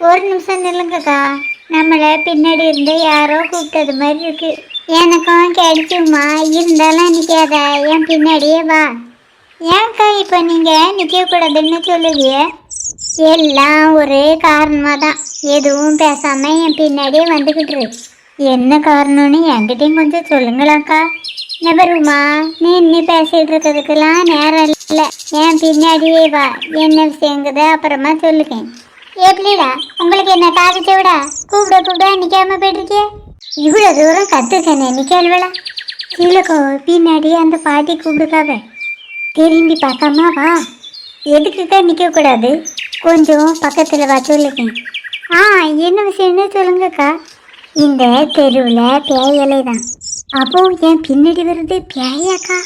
ஒரு நிமிஷம் நில்லுங்கக்கா நம்மளை பின்னாடி இருந்து யாரோ கூப்பிட்டது மாதிரி இருக்கு. எனக்கும் கிடைக்குமா இருந்தாலும் நிற்காத என் பின்னாடியே வா. ஏன்க்கா இப்போ நீங்கள் நிற்கக்கூடாதுன்னு சொல்லுவியே? எல்லாம் ஒரே காரணமாக தான் எதுவும் பேசாமல் என் பின்னாடியே வந்துக்கிட்டுரு என்ன காரணம்னு என்கிட்டையும் கொஞ்சம் சொல்லுங்களாக்கா. நபருமா நீ இன்னி பேசிகிட்டு இருக்கிறதுக்கெல்லாம் நேரம் இல்லை. என் பின்னாடியே வா. என்ன விஷயங்கிறத அப்புறமா சொல்லுங்க எப்படிடா உங்களுக்கு என்ன காவிச்ச விட கூப்பிட கூப்பிட நிக்காம போயிட்டுருக்கே இவ்வளோ தூரம் கத்துக்கண்ணே நிக்கல்வலா இல்லக்கோ பின்னாடி அந்த பாட்டி கூப்பிடுக்காத. திரும்பி பார்க்காமா வா. எதுக்குக்கா நிற்கக்கூடாது கொஞ்சம் பக்கத்தில் வா சொல்லுங்க. ஆ என்ன விஷயம்னு சொல்லுங்கக்கா. இந்த தெருவில் பேயலை தான் அப்போ என் பின்னாடி வருது பேயாக்கா.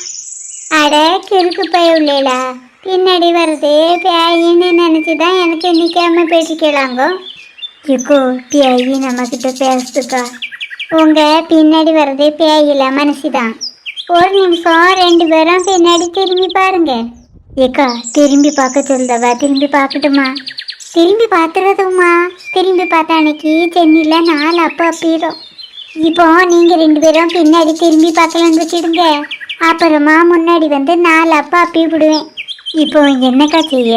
அட கிறுக்கு பய உள்ளேடா. பின்னாடி வருது. பேயின்னு நினச்சி தான் எனக்கு நிற்காம பேசிக்கலாங்கோ இப்போ பேயி நம்மக்கிட்ட பேசுதுக்கா. உங்கள் பின்னாடி வர்றது பேயில மனசு தான் ஒரு நிமிஷம் ரெண்டு பேரும் பின்னாடி திரும்பி பாருங்க. ஏக்கா திரும்பி பார்க்க சொல்லுதவா? திரும்பி பார்க்கட்டுமா? திரும்பி பார்த்துறதுமா திரும்பி பார்த்த அன்னைக்கு சென்னையில் நாலு அப்பா அப்பீரும் இப்போ நீங்கள் ரெண்டு பேரும் பின்னாடி திரும்பி பார்க்கலான்னு வச்சுடுங்க. அப்புறமா முன்னாடி வந்து நாலு அப்பா அப்பி விடுவேன் இப்போ என்னக்கா செய்ய?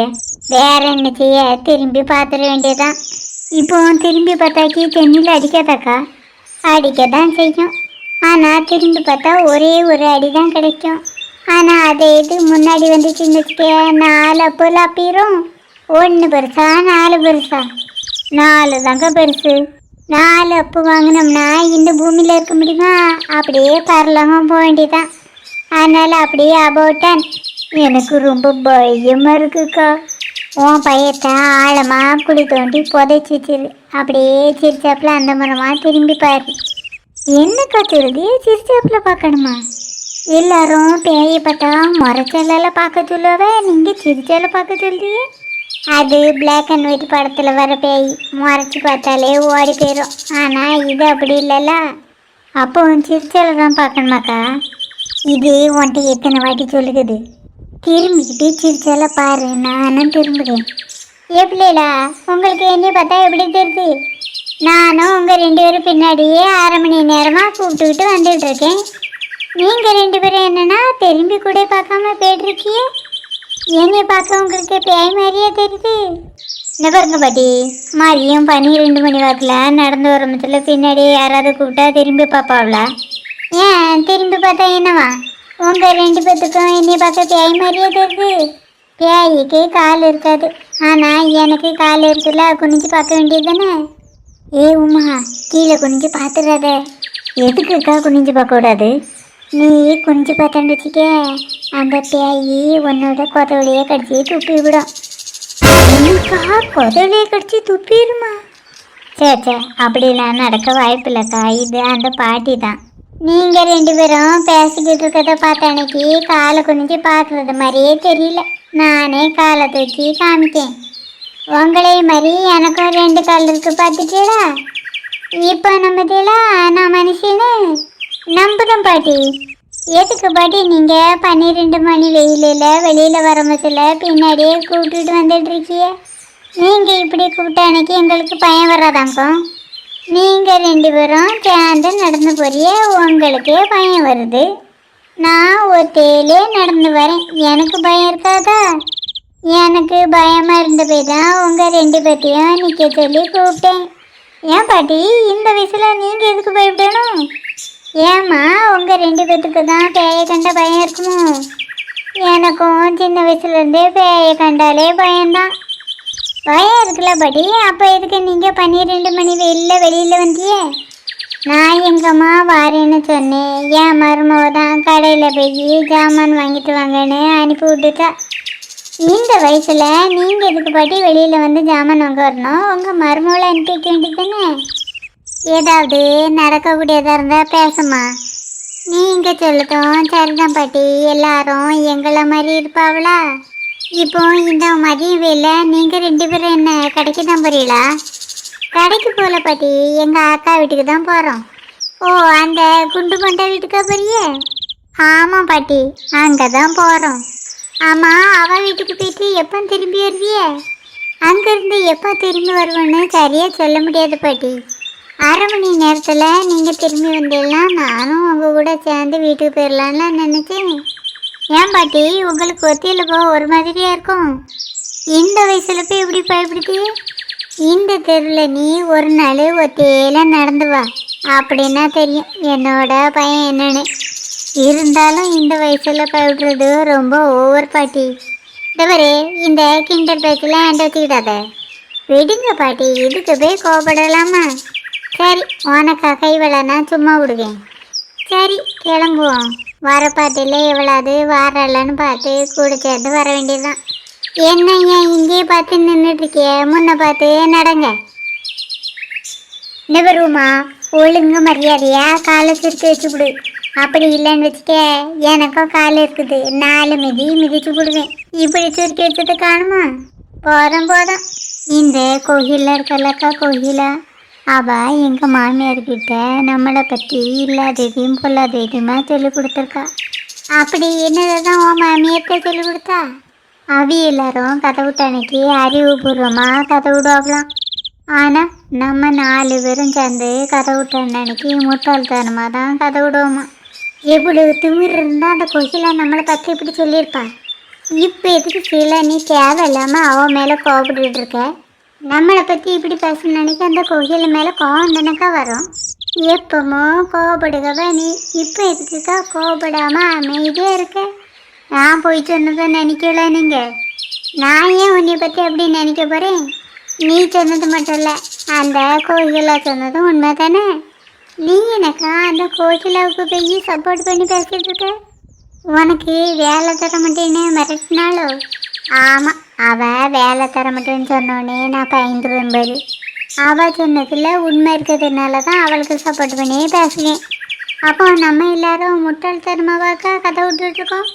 வேற என்ன செய்ய? திரும்பி பார்த்துட வேண்டியதான் இப்போ திரும்பி பார்த்தாக்கி தென்னில் அடிக்காதாக்கா? அடிக்க தான் செய்யும். ஆனால் திரும்பி பார்த்தா ஒரே ஒரு அடி தான் கிடைக்கும். ஆனால் அதை இது முன்னாடி வந்துச்சுன்னு வச்சுக்க நாலு அப்போல அப்பீரும். ஒன்று பெருசா நாலு பெருசா. நாலு தாங்க பெருசு. நாலு அப்பு வாங்கினோம்னா இந்த பூமியில் இருக்க முடியுமா? அப்படியே பரலமாக போக வேண்டியதான் அதனால் அப்படியே அபவுட்டன் எனக்கு ரொம்ப பயமாக இருக்குக்கா. உன் பையத்தை ஆழமாக குழி தோண்டி புதைச்சிச்சிரு அப்படியே சிரிச்சாப்புல அந்த மரமாக திரும்பி பாரு. என்னக்கா சொல்லுது? சிரிச்சாப்புல பார்க்கணுமா? எல்லாரும் பேயை பார்த்தா முறைச்சலால பார்க்க சொல்லுவே. நீங்கள் சிரிச்சால பார்க்க சொல்லுதியே அது பிளாக் அண்ட் ஒயிட் படத்தில் வர பேய். முறைச்சி பார்த்தாலே ஓடி போயிடும் ஆனால் இது அப்படி இல்லைல்ல. அப்போ சிரிச்சால தான் பார்க்கணுமாக்கா? இது உன்ட்ட எத்தனை வாட்டி சொல்லுகுது திரும்பிக்கிட்டு சிரிச்சால பாரு நானும் திரும்புகிறேன் எப்படிலா உங்களுக்கு என்ன பார்த்தா எப்படி தெரியுது நானும் உங்கள் ரெண்டு பேரும் பின்னாடியே அரை மணி நேரமாக கூப்பிட்டுக்கிட்டு வந்துட்டு இருக்கேன். நீங்கள் ரெண்டு பேரும் என்னன்னா திரும்பி கூட பார்க்காம போயிட்டுருக்கியே. என்னை பார்க்க உங்களுக்கு பேய் மாதிரியே தெரியுது என்ன பாருங்க பாட்டி மதியம் பன்னிரெண்டு மணி வாக்கில் நடந்து வரமத்துல பின்னாடி யாராவது கூப்பிட்டா திரும்பி பார்ப்பாவில ஏன் திரும்பி பார்த்தா என்னவா? உங்க ரெண்டு பேத்துக்கும் என்னை பார்க்க பேய் மாதிரியே தெரியுது. பேய்க்கு கால் இருக்காது. ஆனால் எனக்கு கால் இருக்குல்ல குனிஞ்சு பார்க்க வேண்டியது தானே ஏ உமா கீழே குனிஞ்சு பார்த்துடாத எதுக்குக்கா குனிஞ்சு பார்க்கக்கூடாது நீ குனிஞ்சு பார்த்தான்னு வச்சுக்க அந்த பேயி உன்னோட கொதவழியே கடிச்சு துப்பி விடும். என்னக்கா கொதவழியை கடிச்சு துப்பிடுமா? சே சே அப்படிலாம் நடக்க வாய்ப்பு இல்லைக்கா இது அந்த பாட்டி தான் நீங்கள் ரெண்டு பேரும் பேசிக்கிட்டு இருக்கிறத பார்த்த அன்னைக்கு காலை குனிஞ்சு பார்க்குறது மாதிரியே தெரியல. நானே காலை தூக்கி காமிக்கேன். உங்களே மாதிரி எனக்கும் ரெண்டு கால் இருக்கு பார்த்துட்டீடா இப்போ நம்பதில நான் மனுஷனு. நம்புதான் பாட்டி. எதுக்கு பாட்டி நீங்கள் பன்னிரெண்டு மணி வெயிலில் வெளியில் வர மசில் பின்னாடியே கூப்பிட்டுட்டு வந்துட்டு இருக்கீங்க? நீங்கள் இப்படி கூப்பிட்ட அன்னைக்கு எங்களுக்கு பயம் வராதாங்கோ? நீங்கள் ரெண்டு பேரும் சேர்ந்து நடந்து போறிய உங்களுக்கே பயம் வருது. நான் ஒத்தையிலே நடந்து வரேன். எனக்கு பயம் இருக்காதா? எனக்கு பயமாக இருந்த போய் தான் உங்கள் ரெண்டு பேர்த்தையும் நிற்க சொல்லி கூப்பிட்டேன். ஏன் பாட்டி இந்த வயசில் நீங்கள் எதுக்கு பயப்படணும்? ஏம்மா உங்கள் ரெண்டு பேர்த்துக்கு தான் பேயை கண்ட பயம் இருக்குமோ? எனக்கும் சின்ன வயசுலேருந்தே பேயை கண்டாலே பயம்தான். வய இருக்குல்ல பாட்டி. அப்போ எதுக்கு நீங்கள் பன்னிரெண்டு மணி வெளியில் வெளியில் வந்தியே? நான் எங்கம்மா வாரேன்னு சொன்னேன். என் மருமக தான் கடையில் போய் ஜாமான் வாங்கிட்டு வாங்கன்னு அனுப்பி விட்டுட்டா. இந்த வயசில் நீங்கள் எதுக்கு பாட்டி வெளியில் வந்து ஜாமான் வாங்க வரணும்? உங்கள் மருமகளை அனுப்பி வைக்க வேண்டியதானே ஏதாவது நடக்கக்கூடியதாக இருந்தால் பேசுமா நீங்கள் சொல்லட்டும். சரிதான் பாட்டி. எல்லாரும் எங்களை மாதிரி இருப்பாவளா? இப்போ இந்த மதிய வேலை நீங்கள் ரெண்டு பேரும் என்ன கடைக்கு தான் போறீங்களா? கடைக்கு போகல பாட்டி எங்கள் அக்கா வீட்டுக்கு தான் போகிறோம் ஓ அந்த குண்டு கொண்ட வீட்டுக்கா போறியே? ஆமாம் பாட்டி அங்கே தான் போகிறோம் ஆமாம் அவள் வீட்டுக்கு போயிட்டு எப்போ திரும்பி வருவியே? அங்கேருந்து எப்போ திரும்பி வருவேன்னு சரியாக சொல்ல முடியாது பாட்டி. அரை மணி நேரத்தில் நீங்கள் திரும்பி வந்தீங்கன்னா நானும் உங்கள் கூட சேர்ந்து வீட்டுக்கு போயிடலான்னு நினச்சேன். ஏன் பாட்டி? உங்களுக்கு ஒத்தியில் போக ஒரு மாதிரியா இருக்கும். இந்த வயசில் போய் இப்படி பயப்படுத்தி இந்த தெருவில் நீ ஒரு நாள் ஒத்தையில நடந்து வா. அப்படின்னா தெரியும். என்னோட பையன் என்னன்னு. இருந்தாலும் இந்த வயசில் பயப்படுறது ரொம்ப ஓவர் பாட்டி. தவறு இந்த கிண்டர் பேக்கில் ஆண்ட வச்சுக்கிட்டாத விடுங்க பாட்டி இதுக்கு போய் கோபப்படலாமா சரி உனக்காக இவளை நான் சும்மா விடுவேன். சரி கிளம்புவோம். வர பாட்டில் எவ்வளவு வாரலன்னு பார்த்து கூட சேர்ந்து வர வேண்டியதுதான். என்ன ஏன் இங்கேயே பார்த்து நின்றுட்டு இருக்கிய முன்ன பார்த்து நடங்க. நிவருமா ஒழுங்கு மரியாதையா காலை சுருக்கி வச்சுப்பிடு கொடு. அப்படி இல்லைன்னு வச்சுக்க எனக்கும் கால் இருக்குது. நாலு மிதி மிதிச்சு விடுவேன் இப்படி சுருக்கி வச்சது காணுமா? போதும் போதும். இந்த கோயிலில் இருக்கலக்கா கோயிலா? அவள் எங்கள் மாமியார்கிட்ட நம்மளை பற்றி இல்லாததையும் பொல்லாததையுமா சொல்லிக் கொடுத்துருக்கா? அப்படி என்னதான் உன் மாமியார்கிட்ட சொல்லி கொடுத்தா? அவி எல்லாரும் கதவு தணிக்கு அறிவுபூர்வமாக கதை விடுவாங்களாம். ஆனால் நம்ம நாலு பேரும் சேர்ந்து கதை விட்ட அன்னைக்கு முட்டாள்தனமாக தான் கதை விடுவோமா? எவ்வளவு திமிர் இருந்தால் அந்த கொசில நம்மளை பற்றி இப்படி சொல்லியிருப்பா? இப்போ எதுக்கு கீழே நீ தேவையில்லாமல் அவன் மேலே கோபப்பட்டுட்டு இருக்க? நம்மளை பற்றி இப்படி பேச நினைக்க அந்த கோகில மேலே கோவம் தானக்கா வரும். எப்பமோ கோவப்படுகவ நீ இப்போ எதுக்குக்கா கோவப்படாமல் அமைதியாக இருக்க? நான் போய் சொன்னதை நினைக்கல நீங்கள் நான் ஏன் உன்னை பற்றி அப்படி நினைக்க போகிறேன் நீ சொன்னது மட்டும் இல்லை அந்த கோகிலா சொன்னதும் உண்மை தானே? நீ எனக்கா அந்த கோகிலாவுக்கு போய் சப்போர்ட் பண்ணி பேசிட்டு இருக்க? உனக்கு வேலை தர மாட்டேன்னு மிரட்டினாலோ ஆமாம் அவள் வேலை தர மாட்டேன்னு சொன்னோடனே நான் பயந்துருவேன் பாரு அவள் சொன்னதில் உண்மை இருக்கிறதுனால தான் அவளுக்கு சப்போர்ட் பண்ணி பேசுவேன் அப்போ நம்ம எல்லாரும் முட்டாள்தனமாவாக்கா கதை விட்டுட்ருக்கோம்?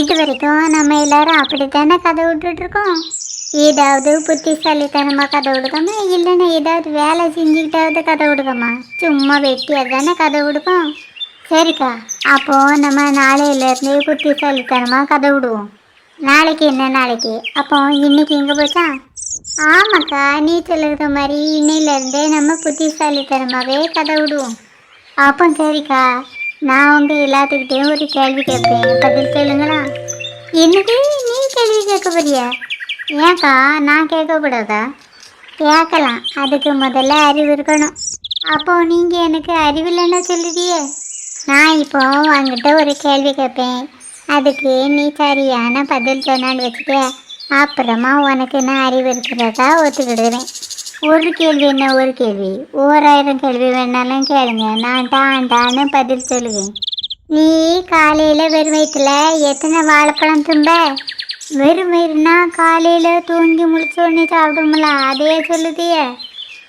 இது வரைக்கும் நம்ம எல்லாரும் அப்படித்தானே கதை விட்டுட்ருக்கோம்? ஏதாவது புத்திசாலித்தனமாக கதை விடுக்கோமா? இல்லைன்னா ஏதாவது வேலை செஞ்சுக்கிட்டாவது கதை விடுக்கோமா? சும்மா வெட்டியாக தானே கதை விடுக்கோம் சரிக்கா அப்போது நம்ம நாளையிலேருந்து புத்திசாலித்தனமாக கதை விடுவோம். நாளைக்கு என்ன நாளைக்கு? அப்போ இன்னைக்கு எங்கே போச்சா? ஆமாக்கா நீ இருக்கிற மாதிரி இன்னையிலேருந்தே நம்ம புத்திசாலித்தனமாகவே கதை விடுவோம். அப்போ சரிக்கா நான் உங்கள் எல்லாத்துக்கிட்டையும் ஒரு கேள்வி கேட்பேன். பதில் கேளுங்களா என்னது? நீ கேள்வி கேட்க போறியா? ஏன்க்கா நான் கேட்கக்கூடாதா கேட்கலாம். அதுக்கு முதல்ல அறிவு இருக்கணும். அப்போ நீங்கள் எனக்கு அறிவு இல்லைன்னு சொல்லுறியே? நான் இப்போ உங்ககிட்ட ஒரு கேள்வி கேட்பேன். அதுக்கு நீ சரியான பதில் சொன்னான்னு வச்சுக்க? அப்புறமா உனக்கு நான் அறிவு இருக்கிறதா ஒத்துக்கிடுவேன். ஒரு கேள்வி என்ன ஒரு கேள்வி. ஓராயிரம் கேள்வி வேணாலும் கேளுங்க. நான் டான் டான்னு பதில் சொல்லுவேன். நீ காலையில் வெறும் வயிற்றுல எத்தனை வாழைப்பழம் தும்ப? வெறும் வயிறுனா காலையில் தூங்கி முழிச்சோடனே சாப்பிடும்ல அதே சொல்லுதியே.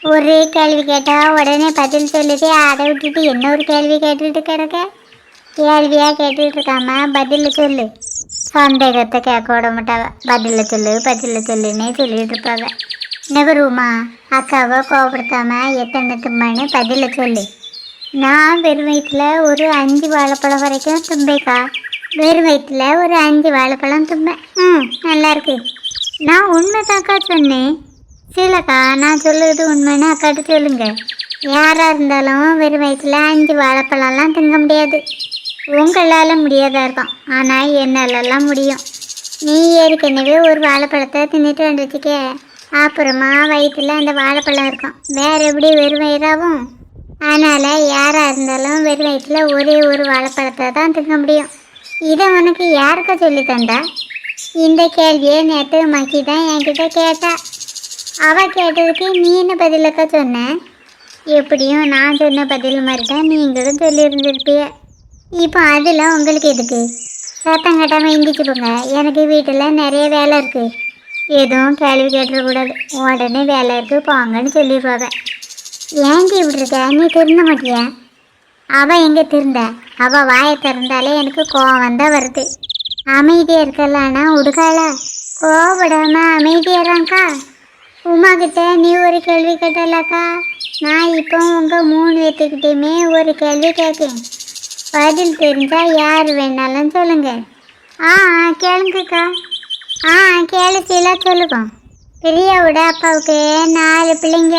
ஒரே கேள்வி கேட்டால் உடனே பதில் சொல்லுதே. அதை விட்டுட்டு இன்னொரு கேள்வி கேட்டுட்டு கிடக்க? கேள்வியாக கேட்டுட்டு இருக்காம பதில் சொல்லு. சந்தேகத்தை கேட்க விட மாட்டாவ. பதில சொல்லு பதில சொல்லுன்னே சொல்லிட்டு இருப்பாவ நெவருமா அக்காவை கோபப்படுத்தாம எத்தனை தும்பான்னு பதில சொல்லு. நான் வெறும் வயிற்றுல ஒரு அஞ்சு வாழைப்பழம் வரைக்கும் தும்பேக்கா. வெறும் வயிற்றுல ஒரு அஞ்சு வாழைப்பழம் தும்பேன். ம் நல்லா இருக்கு நான் உண்மை தாக்கா சொன்னேன். சரிக்கா நான் சொல்லுறது உண்மைன்னு அக்காட்டு சொல்லுங்க. யாராக இருந்தாலும் வெறும் வயிற்றுல அஞ்சு வாழைப்பழம்லாம் திங்க முடியாது. உங்களால் முடியாதா இருக்கும். ஆனால் என்னாலலாம் முடியும். நீ ஏற்கனவே ஒரு வாழைப்பழத்தை தின்னுட்டு வந்துச்சுக்க அப்புறமா வயிற்றில் அந்த வாழைப்பழம் இருக்கும். வேற எப்படி வெறும் வயிறாகும் அதனால் யாராக இருந்தாலும் வெறும் வயிற்றில் ஒரே ஒரு வாழைப்பழத்தை தான் தின்க முடியும். இதை உனக்கு யாருக்க சொல்லி தந்தா? இந்த கேள்வியை நேற்று மக்கி தான் என்கிட்ட கேட்டா. அவள் கேட்டதுக்கு நீ என்ன பதிலக்கா சொன்ன? எப்படியும் நான் சொன்ன பதில் மாதிரி தான் நீங்களும் சொல்லியிருந்திருப்பிய இப்போ அதில் உங்களுக்கு எதுக்கு? சத்தம் கட்டாமல் எந்திரிச்சு போங்க எனக்கு வீட்டில் நிறைய வேலை இருக்குது எதுவும் கேள்வி கேட்டுறக்கூடாது உடனே வேலை இருக்குது போங்கன்னு சொல்லிடுவாங்க ஏங்க இப்படி இருக்க? நீ திருந்த மாட்டியா? அவள் எங்கே திருந்த? அவள் வாயை திறந்தாலே எனக்கு கோவம் தான் வருது. அமைதியாக இருக்கலான்னா உடுக்கால கோவப்படாம அமைதியாறாங்க்கா உமா கிட்ட நீ ஒரு கேள்வி கேட்டலக்கா? நான் இப்போ உங்கள் மூணு பேத்துக்கிட்டையுமே ஒரு கேள்வி கேட்கேன். பதில் தெரிஞ்சா யார் வேணாலும் சொல்லுங்க. ஆ கேளுங்கக்கா. ஆ கேளுச்சில சொல்லுங்க பிரியாவோட அப்பாவுக்கு நாலு பிள்ளைங்க.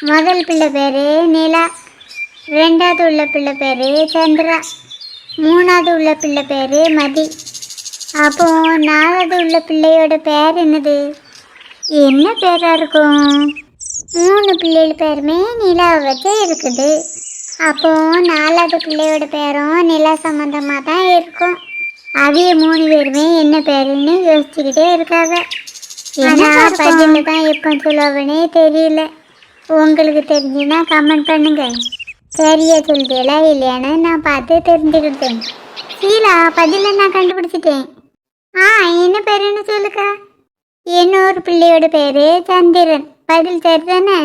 முதல் பிள்ளை பேர் நிலா. ரெண்டாவது உள்ள பிள்ளை பேர் சந்திரா. மூணாவது உள்ள பிள்ளை பேர் மதி. அப்போ நாலாவது உள்ள பிள்ளையோட பேர் என்னது? என்ன பேராக இருக்கும்? மூணு பிள்ளைகள் பேருமே நிலாவை வச்சு இருக்குது. அப்போ நாலாவது பிள்ளையோட பேரும் நிலா சம்பந்தமாக தான் இருக்கும். அவிய மூணு பேருமே என்ன பேருன்னு யோசிச்சுக்கிட்டே இருக்காங்க. ஏன்னா பதில தான் எப்போ சொல்லுவனே தெரியல. உங்களுக்கு தெரிஞ்சுன்னா கமெண்ட் பண்ணுங்க. சரியா சொல்லிட்டீங்களா இல்லையான்னு நான் பார்த்து தெரிஞ்சுக்கிட்டேன். சீலா பதில நான் கண்டுபிடிச்சிட்டேன். ஆ என்ன பேருன்னு சொல்லுக்கா இன்னொரு பிள்ளையோட பேரு சந்திரன். பதில் சரிதானே?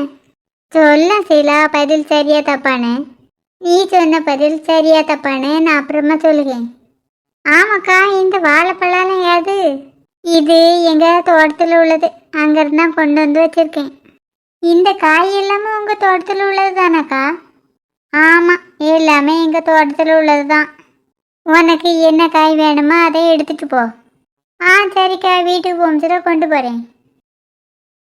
சொல்ல சீலா பதில் சரியா தப்பானு நீ சொன்ன பதில் சரியா தப்பானே நான் அப்புறமா சொல்லுவேன் ஆமாக்கா இந்த வாழைப்பழம் யாது இது எங்கள் தோட்டத்தில் உள்ளது. அங்கேருந்து தான் கொண்டு வந்து வச்சுருக்கேன். இந்த காய் எல்லாமே உங்கள் தோட்டத்தில் உள்ளது தானக்கா ஆமாம் எல்லாமே எங்கள் தோட்டத்தில் உள்ளது தான் உனக்கு என்ன காய் வேணுமோ அதை எடுத்துட்டு போ. ஆ சரிக்கா வீட்டுக்கு போகும்போது கொண்டு போகிறேன்